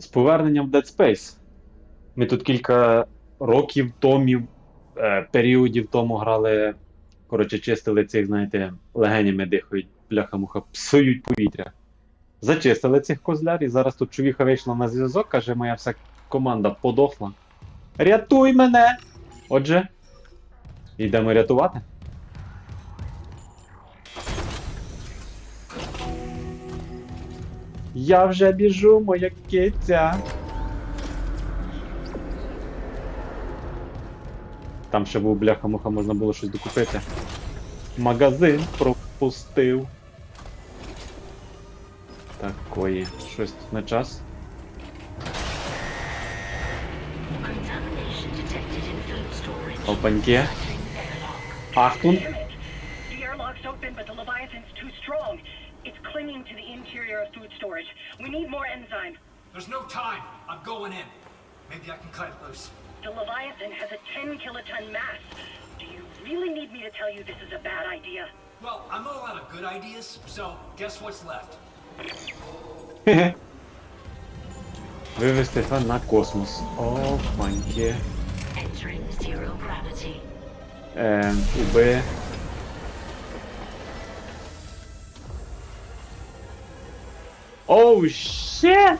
з поверненням в Dead Space. Ми тут кілька років, томів, е, періодів тому грали. Коротше, чистили цих, знаєте, легенями дихають, бляха-муха, псують повітря. Зачистили цих козлярів, і зараз тут чувіха вийшла на зв'язок, каже, моя вся команда подохла. Рятуй мене! Отже, йдемо рятувати. Я вже біжу, моя киця. Там ще був бляха-муха, можна було щось докупити. Магазин пропустив. Такої. Щось тут на час. Опаньки. Ахтун. storage. We need more enzyme. There's no time. I'm going in. Maybe I can cut it loose. The Leviathan has a 10 kiloton mass. Do you really need me to tell you this is a bad idea? Well, I'm all out of good ideas, so guess what's left? Wywy Stefan na kosmos. O, pańkie. Entering zero gravity. And UB. Оу, ще!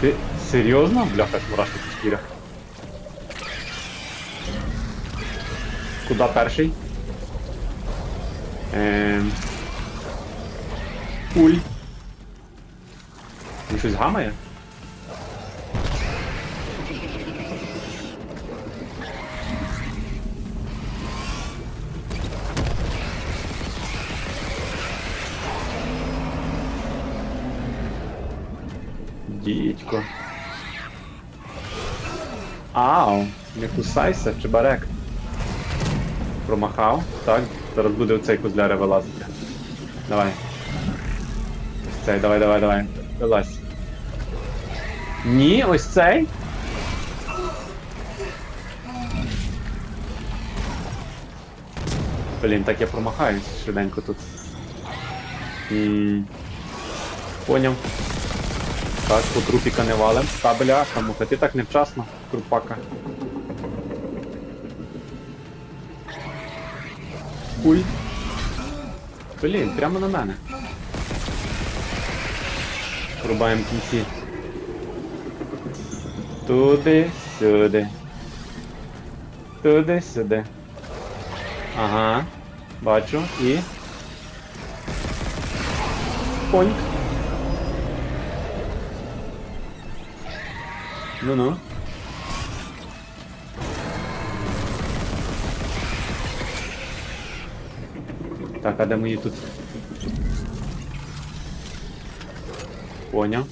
Ти серйозно? Бляха, мурашки по шкірах. Куда перший? Ем... Уль. Він щось гамає? Дідько. Ау, не кусайся, чебарек. Промахав. Так, зараз буде оцей козляра вилазити. Давай. Ось цей, давай, давай, давай. Вилазь. Ні, ось цей. Блін, так я промахаюсь швиденько тут. М, Поняв. Так, по трупіка не валим. Та бляха, муха, ти так невчасно, крупака. Хуй. Блін, прямо на мене. Рубаємо кінці. Туди, сюди. Туди, сюди. Ага. Бачу. І. Поньк. Ну-ну. Так, а де мої тут? Поняв.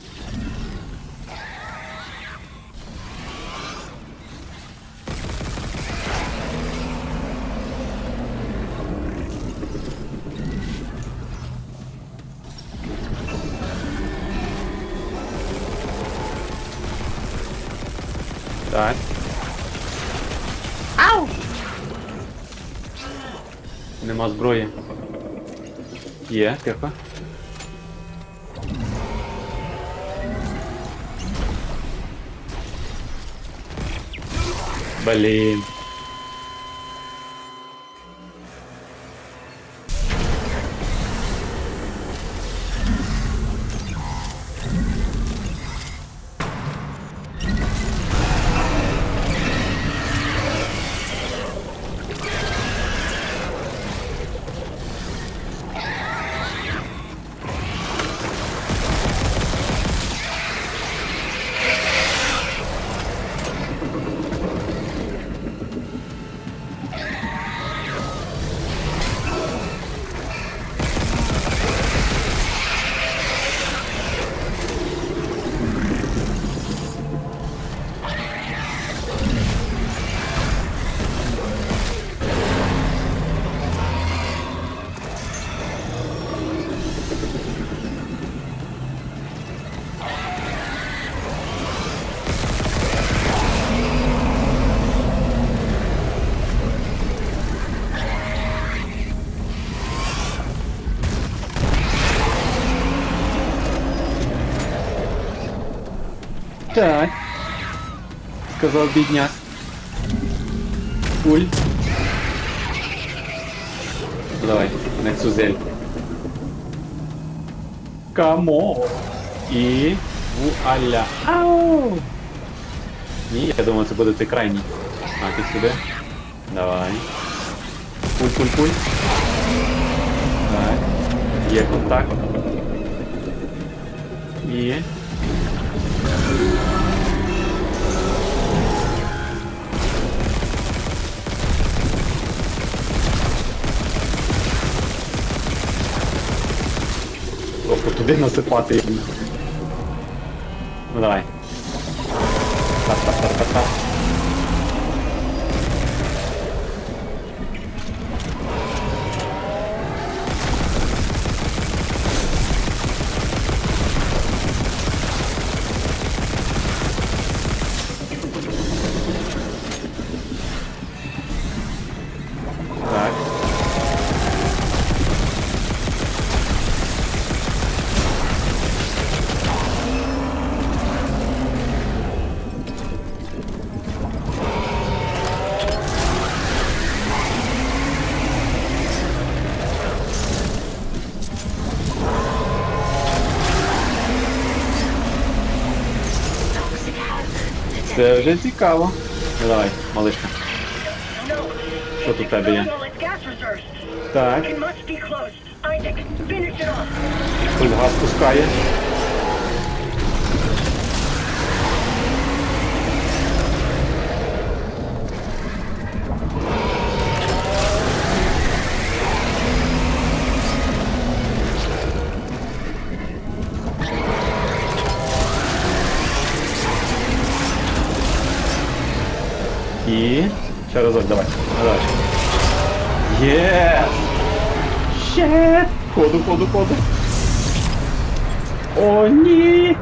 Так. Ау! Нема зброї. Є, тихо. Блін. Так. Сказав бідняк. Куль. Давай, на цю. Камо. І вуаля. Ау! Ні, я думав, це буде ти крайній. А, ти сюди. Давай. Пуль, пуль, пуль. Так. Є контакт. І. Тобто туди насипати їм. Ну давай. Та-та-та-та-та. Так. Це вже цікаво. Ну, Давай, малишка. Що тут в тебе є? Так, It must Ще разок, давай. Давай. Є! Ще! Ходу, ходу, ходу. О, ні!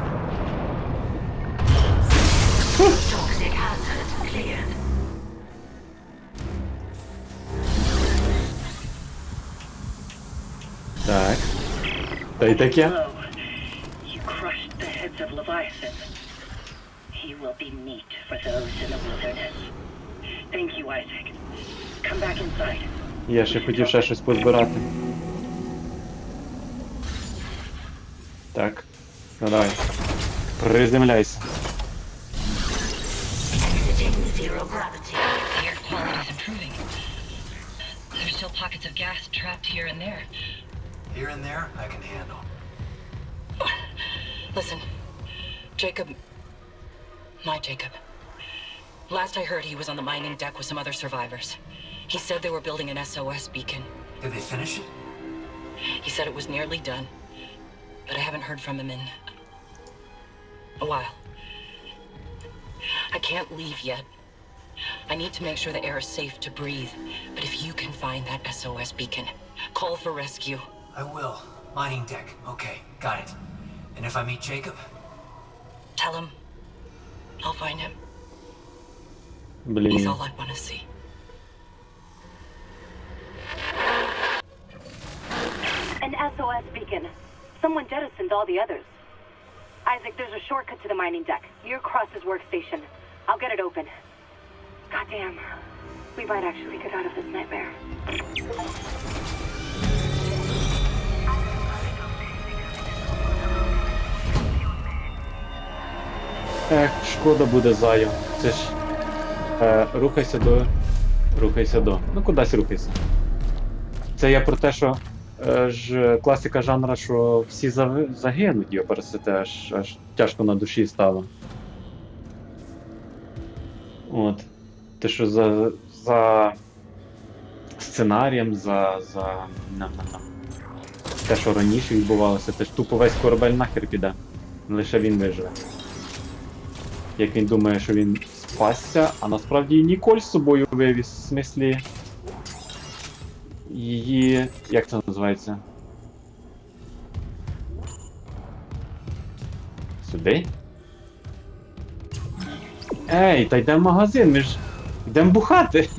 Так. Та й таке. He will be meat for those in the wilderness. Thank you, Isaac. Come back inside. Я ще хотів ще щось позбирати. Так. Ну давай. Приземляйся. Exiting zero gravity. The air quality is improving. There's still pockets of gas trapped here and there. Here and there, I can handle. Listen, Jacob. My Jacob. Last I heard, he was on the mining deck with some other survivors. He said they were building an SOS beacon. Did they finish it? He said it was nearly done, but I haven't heard from him in a while. I can't leave yet. I need to make sure the air is safe to breathe. But if you can find that SOS beacon, call for rescue. I will. Mining deck. Okay, got it. And if I meet Jacob, Tell him I'll find him. He's Блін. all I want to see. An SOS beacon. Someone jettisoned all the others. Isaac, there's a shortcut to the mining deck. Near Cross's workstation. I'll get it open. Goddamn. We might actually get out of this nightmare. Ех, шкода буде заю. Це ж. Е, рухайся до. Рухайся до. Ну кудись рухайся. Це я про те, що е, ж класика жанра, що всі загинуть, його пересити, аж, аж тяжко на душі стало. От. Те, що за. за сценарієм, за. за. нам, нам, нам. Те, що раніше відбувалося, те ж тупо весь корабель нахер піде. Лише він виживе як він думає, що він спасся, а насправді і Ніколь з собою вивіз, в смислі. Її. як це називається? Сюди? Ей, та йдемо в магазин, ми ж йдемо бухати.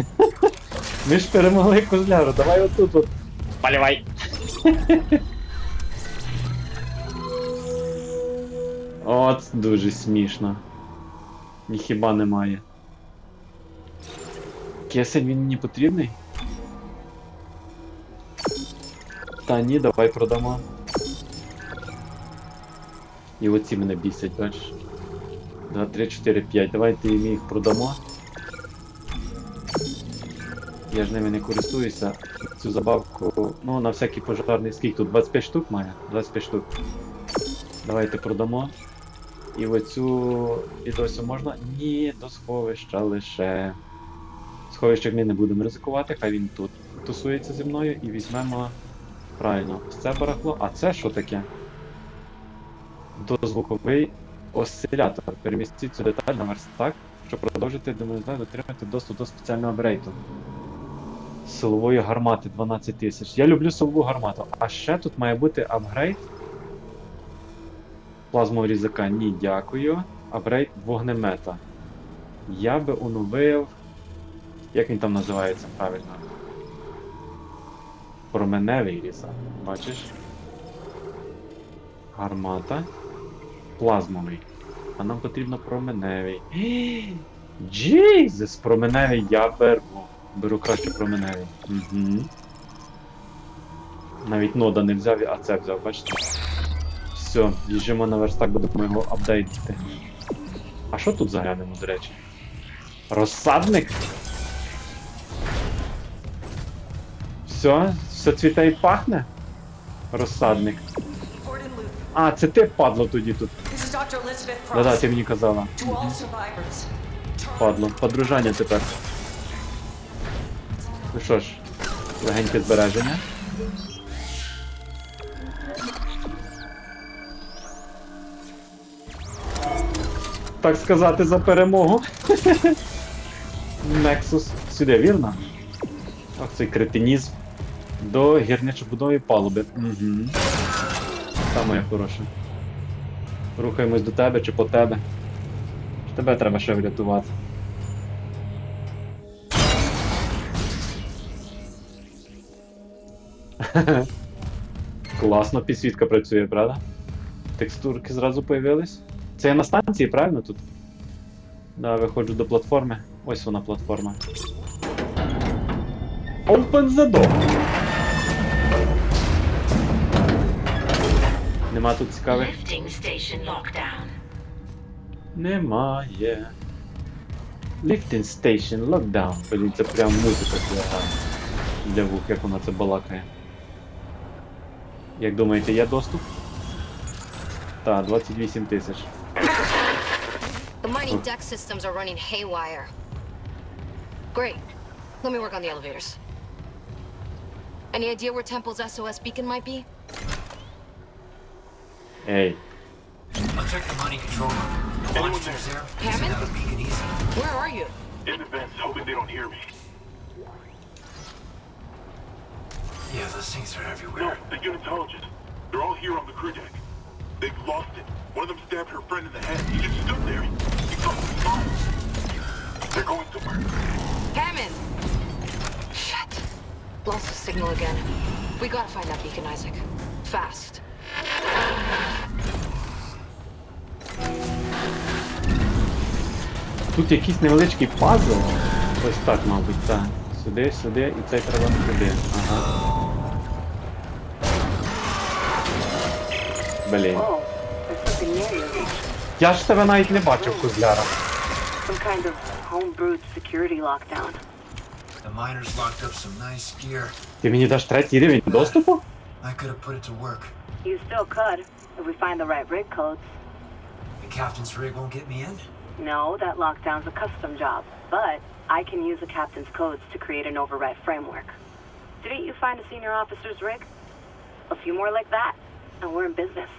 Ми ж перемогли козляру, давай отут от. Полівай! От дуже смішно. Ніхіба немає. Кисень він мені потрібний? Та ні, давай продамо. І оці мене бісять, бачиш? 2, 3, 4, 5. Давайте ми їх продамо. Я ж ними не користуюся. Цю забавку. Ну, на всякий пожарний скільки тут? 25 штук має? 25 штук. Давайте продамо. І оцю і досі можна? Ні, до сховища лише. Сховище ми не будемо ризикувати, хай він тут тусується зі мною і візьмемо. Правильно, ось це барахло. А це що таке? Дозвуковий осцилятор. Перемістіть цю деталь на верстак, щоб продовжити демонтаж отримати доступ до спеціального апгрейту. Силової гармати 12 тисяч. Я люблю силову гармату. А ще тут має бути апгрейд. Плазмового різака. Ні, дякую. Апгрейд вогнемета. Я би оновив. Як він там називається правильно? Променевий різак. Бачиш? Гармата. Плазмовий. А нам потрібно променевий. Джейзес! Променевий я беру. Беру краще променевий. Угу. Навіть нода не взяв, а це взяв, бачите? Все, їжджемо на верстак, будемо його апдейтити. А що тут заглянемо, до речі? Розсадник? Все, все цвіте і пахне? Розсадник. А, це ти падло тоді тут. Да-да, ти мені казала. Падло. Подружання тепер. Ну що ж, легеньке збереження. Так сказати, за перемогу. Nexus. Сюди, вірно? Ох, цей кретинізм. До гірничобудової палуби. Угу. Та моя хороша. Рухаємось до тебе чи по тебе. Тебе треба ще врятувати. Класно, підсвітка працює, правда? Текстурки зразу появились. Це я на станції, правильно тут? Да, виходжу до платформи. Ось вона платформа. Open the door. Нема тут цікавих? Lifting station lockdown. Немає. Lifting Station Lockdown. Блін, це прям музика для, для вух, як вона це балакає. Як думаєте, є доступ? Так, 28 тисяч. The mining deck systems are running haywire. Great. Let me work on the elevators. Any idea where Temple's SOS beacon might be? Hey. I'll check the money control room. The launch tubes there. Hammond? That would easy. Where are you? In the vents, hoping they don't hear me. Yeah, those things are everywhere. No, everywhere. the unitologists. They're all here on the crew deck. They've lost it. One of them stabbed her friend in the head. He just stood there. Тут якийсь невеличкий пазл. Так. Сюди, і цей треба сюди. Блін. Я ж тебе навіть не бачив, козляра. Some kind of homebrewed security lockdown. The miners locked up some nice gear. Ти мені даш третій рівень доступу? I could have put it to work. You still could, if we find the right rig codes. The captain's rig won't get me in? No, that lockdown's a custom job, but I can use the captain's codes to create an override framework. Didn't you find a senior officer's rig? A few more like that, and we're in business.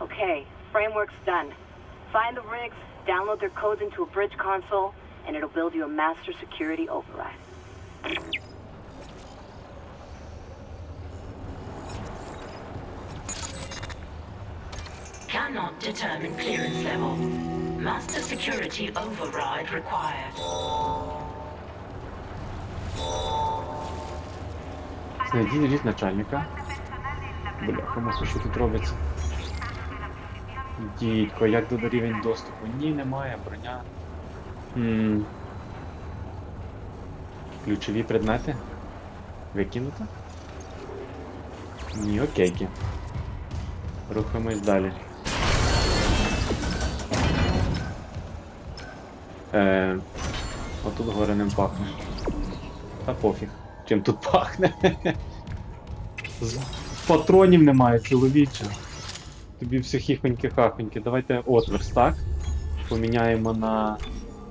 Okay, framework's done. Find the rigs, download their codes into a bridge console, and it'll build you a master security override. Cannot determine clearance level. Master security override required. Знайдіть різ начальника. Бля, комусь що тут робиться. Дідько, як тут рівень доступу? Ні, немає, броня. М. Ключові предмети? Викинуто? Ні, окейки. Рухаємось далі. Е, отут гореним пахне. Та пофіг. Чим тут пахне? Патронів немає, чоловіче. Тобі все хіхоньки-хахоньки. Давайте от верстак. Поміняємо на.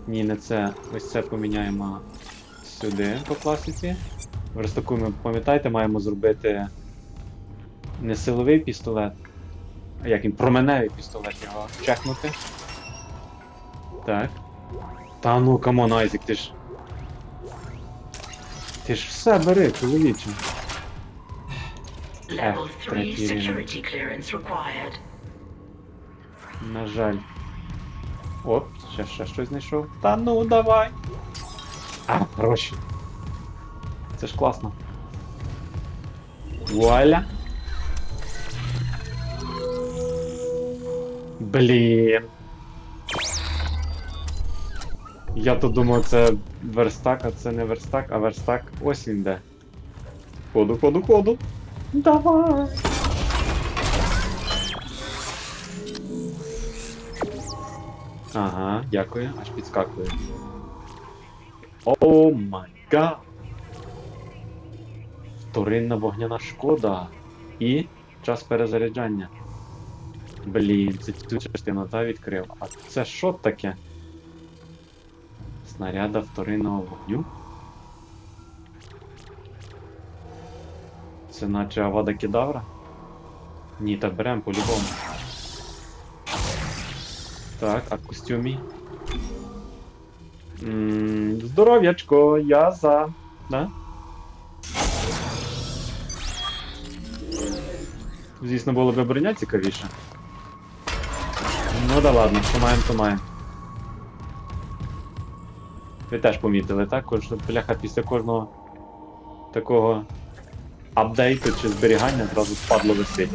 Ні, не це. Ось це поміняємо сюди по класиці. Верстаку ми пам'ятаєте, маємо зробити не силовий пістолет, а як він променевий пістолет його чекнути. Так. Та ну камон, Айзек, ти ж. Ти ж все бери, чоловіче. Level Ah, 3 security clearance required. На жаль. Оп, ще, ще щось знайшов. Та ну давай. А, гроші. Це ж класно. Вуаля. Блін. Я то думав, це верстак, а це не верстак, а верстак ось він де. Ходу, ходу, ходу. Давай. Ага, дякую, аж підскакує. О май гад! Вторинна вогняна шкода. І час перезаряджання. Блін, це цю частину та відкрив. А це що таке? Снаряда вторинного вогню? Це наче Авада Кедавра? Ні, та берем по-любому. Так, а костюмі? Здоров'ячко, я за. Да? Звісно, було б броня цікавіше. Ну да ладно, що маємо, то маємо. Ви теж помітили, так? Бляха після кожного такого апдейту чи зберігання зразу впадло висить.